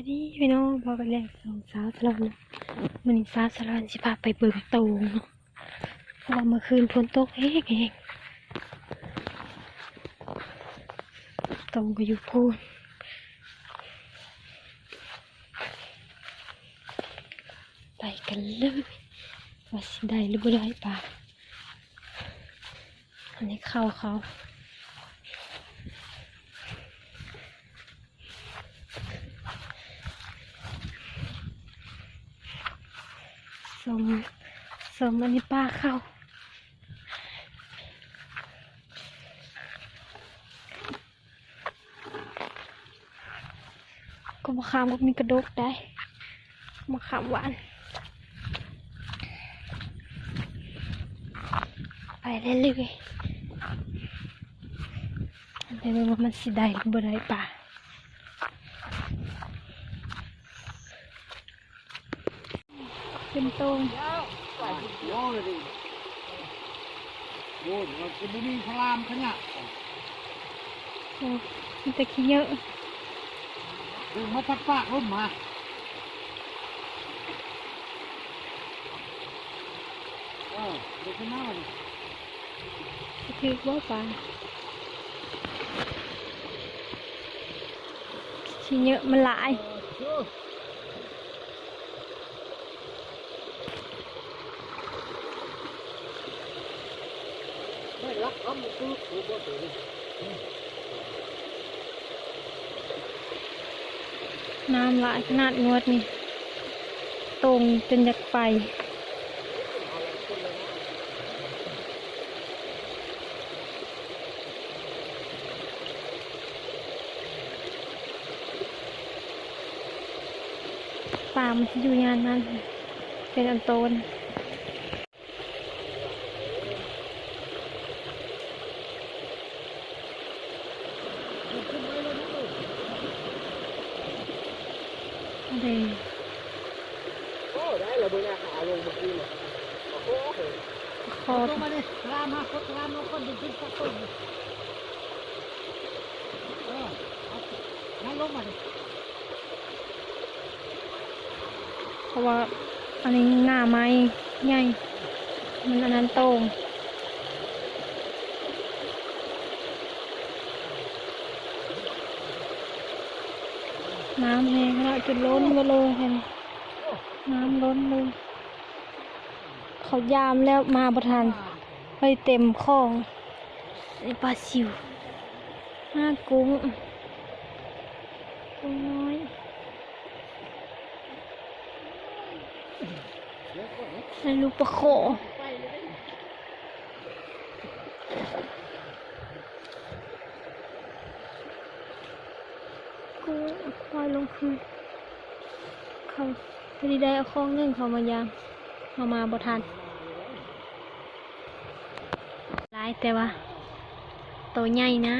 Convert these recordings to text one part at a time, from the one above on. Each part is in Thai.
ายดีพี่น้องบอกันแล้วสองสาวสลอนมันสาวสลอนสิพาไปเบิ่งโตงเนาะเพราะว่าเมื่อคืนฝนตกเองเองโตงก็อยู่พูนไปกันเลยว่าสิได้หรือบ่ได้ป่าอันนี้เข้าเขา สมสมอันนี้ป้าเข้า ก็มะขามก็มีกระดกได้มะขามหวาน ไปเรื่อยๆไปเบิ่งว่ามันสิได้หรือบ่ได้ป่า เป็นตรงโอ้เลยดิโอ้ยเราจะมีพลามขนาด โอ้มันจะขี้เยอะ ดูมาพักปากร่มมาเออเด็กน้อย จะถือว่าป่าขี้เยอะมันหลาไม่รักคำคือถูกบ่ถูกน้ำลายขนาดงวดนี่ ตรงจนอยากไปป่ามันอยู่ยานนั้นเป็นอันโตน อะไร โอ้ได้เราเบิ่งอาหารลงเมื่อกี้น่ะ โอ้โหคอลงมาดิพลามฮะพลามลงคนดินสักคนเออนั่งลงมาดิเพราะว่าอันนี้หน้าไม้ใหญ่มันอันนั้นโตงน้ำแห้งแล้วจุดล้นมาเลยเห็นน้ำล้นเลย เขายามแล้วมาประทานไปเต็มคลองไอปลาซิวห้ากุ้งกุ้งน้อยไอลูกปลาโขกุ้งลอยลงคืนเขาพอดีได้เอาข้องหนึ่งเขามายาม เอามาบทันหลายแต่ว่าตัวใหญ่นะ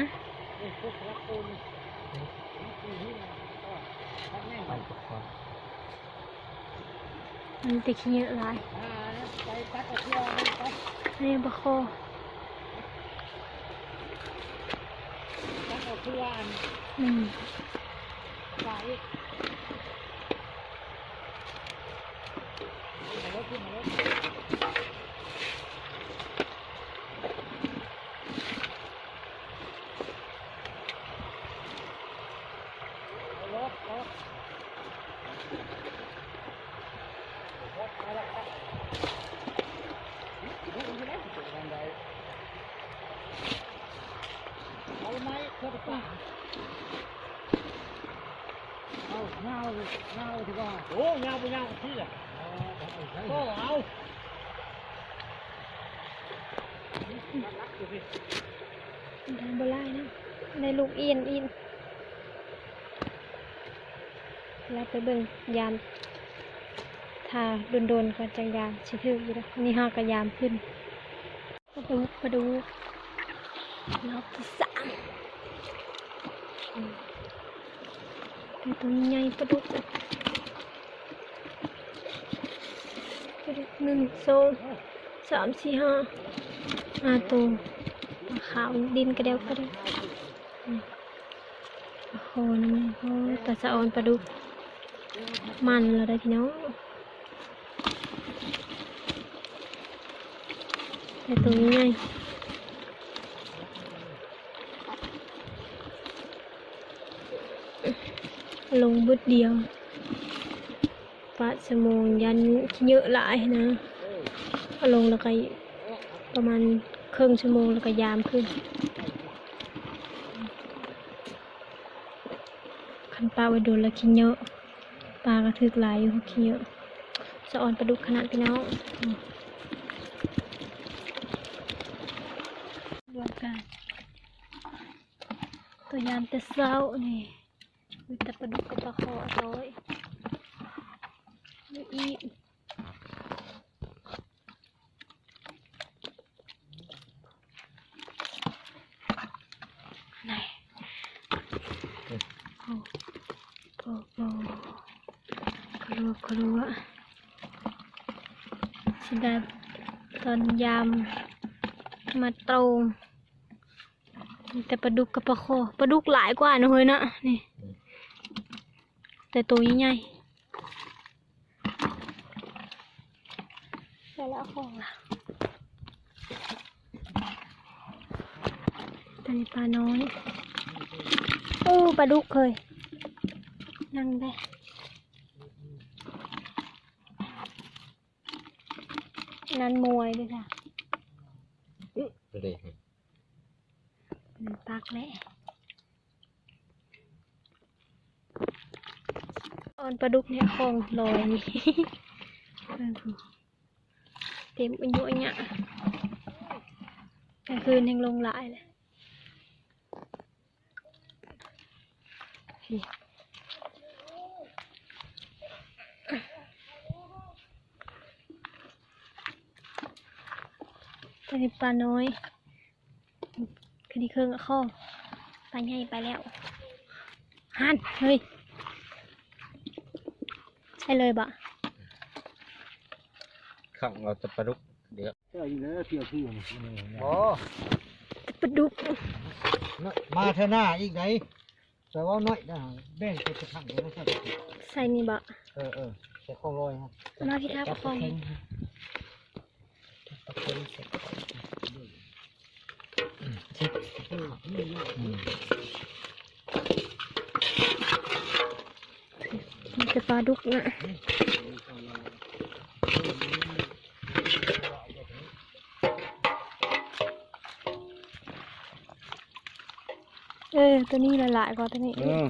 มันติขี้เยอะหลายไปตัดเอาเที่ยวไปนี่บะโคตัดเอาเที่ยวอันอืม ไปมารถขึ้ โอ้เอาบลายนะได้ลูกอียนอินแล้วไปเบิ่งยามทาโดนๆก่อนจังยามชิถืออยู่แล้วนี่ห้ากระยามขึ้นมาดูมาดูรอบที่สามอืมเป็นตัวใหญ่ปลาดุกปลาดุก หนึ่งสองสามสี่ห้าห้าตัวขาวดินกระเดียวกระเดียวโอ้โหนั่โอ้ตาสะออนปลาดุกมันเราได้พี่น้องแต่ตัวนี้ไงลงบุดเดียว ปะสมองยันเยอะหลายนะเอาลงแล้วก็ประมาณครึ่งชั่วโมงแล้วก็ยามขึ้นคันปลาไว้โดนแล้วขี้เยอะปลากระทึกหลายอยู่ขี้เยอะสะออนปลาดุกขนาดพี่น้องอืมรวมกันตัวยามแต่เช้านี่มีแต่ปลาดุกกับปลาคอร้อย มีอีกไหนโอ้โอ้โอ้ครัวครัวสิได้ตอนยามมาตรงแต่ปลาดุกกับปลาโคปลาดุกหลายกว่านะเฮ้ยนะนี่ แต่ตัวใหญ่ ๆใส่แล้วของล่ะตอนนี้ปลาน้อยโอ้ปลาดุกเคย นั่งได้นั่นมวยด้วยค่ะเลยมันปักแหละตอนปลาดุกเนี่ยคลองลอยนี่เออเต็มอายุเนี่ยกลางคืนยังลงหลายเลยตัวนี้ปลาน้อยคดีเครื่องกับข้อปลาใหญ่ไปแล้วหันเฮ้ย ใช่เลยบะ ข้างเราจะปลาดุกเดี๋ยวเจ้าอยู่แล้วเที่ยวที่นี่โอ้ปลาดุกมาเท่าหน้าอีกไหนแต่ว่าน้อยนะแบ่งตัวจะทำเลยนะครับใส่นี่บะเออเออใส่ข้าวลอยครับมาพี่ทับคองมันจะปลาดุกนะ อตัวนี้ละลายกว่าตัวนี้เออ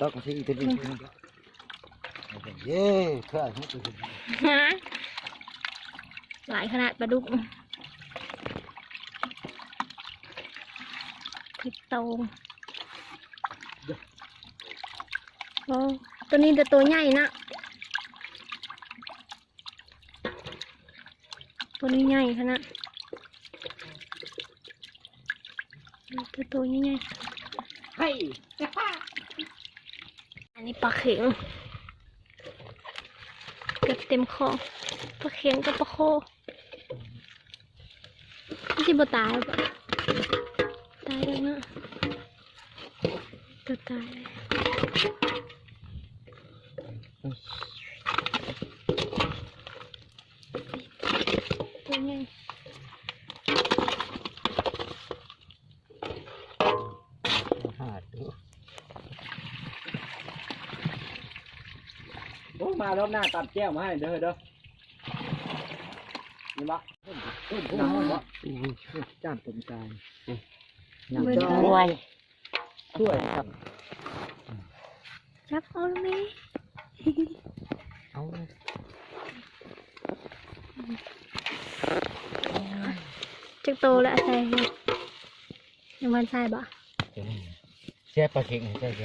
ตักที่ตัวนี้เย้เท่าไหร่ตัวนี้ฮะหลายขนาดปลาดุกติดโตงโอ้ตัวนี้จะตัวใหญ่นะ ตัวนี้ใหญ่ขนาดตัวตัวใหญ่ๆ เฮ้อันนี้ปลาเข็งเกือบเต็มคอปลาเข็งกับปลาโคไม่ใช่บ่ตายปะตายแล้วนะตัวตายเลยตัวใหญ่ หาดู โอ้มารอบหน้าตัดแก้วมาให้เด้อเด้อนี่ละน้ำวะจ้านตุ่มใจเบิ่งช่วยช่วยครับจับเอาไหมเอาจักโตแล้วใส่ให้ยังวันใส่บ่เสียปลาเค็งใช่ไหม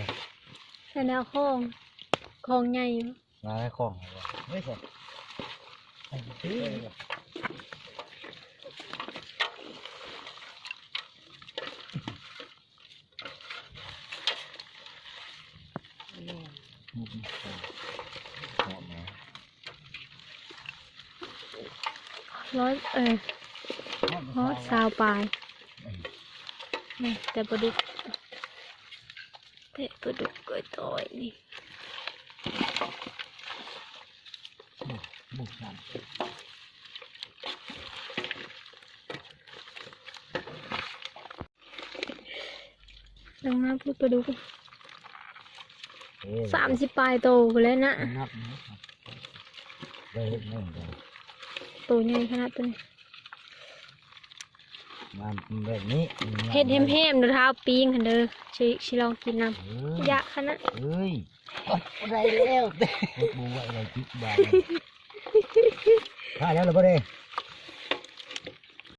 ใส่แนวคลองคลองใหญ่ อยู่มาให้ของไม่ใช่ร้อยเออร้อยสาวปลายนี่แต่ปลาดุกแต่ปลาดุกเกิดต่อยนี่ ถูกสั่งลองนับลูกปลาดุกเอ้ยสามสิบปลายโตไปแล้วนะนับนะครับได้เห็ดแม่งได้โตใหญ่ขนาดตัวนี้งานแบบนี้เฮ็ดแฮมๆเดี๋ยวเท้าปิ้งหันเด้อชิชิลองกินน้เอ้ยำยะขนาดเอ้ยได้แล้วเด็กบูไว้อะไรจิ๊บบาน ได้แล้วเหรือเปล่าเด้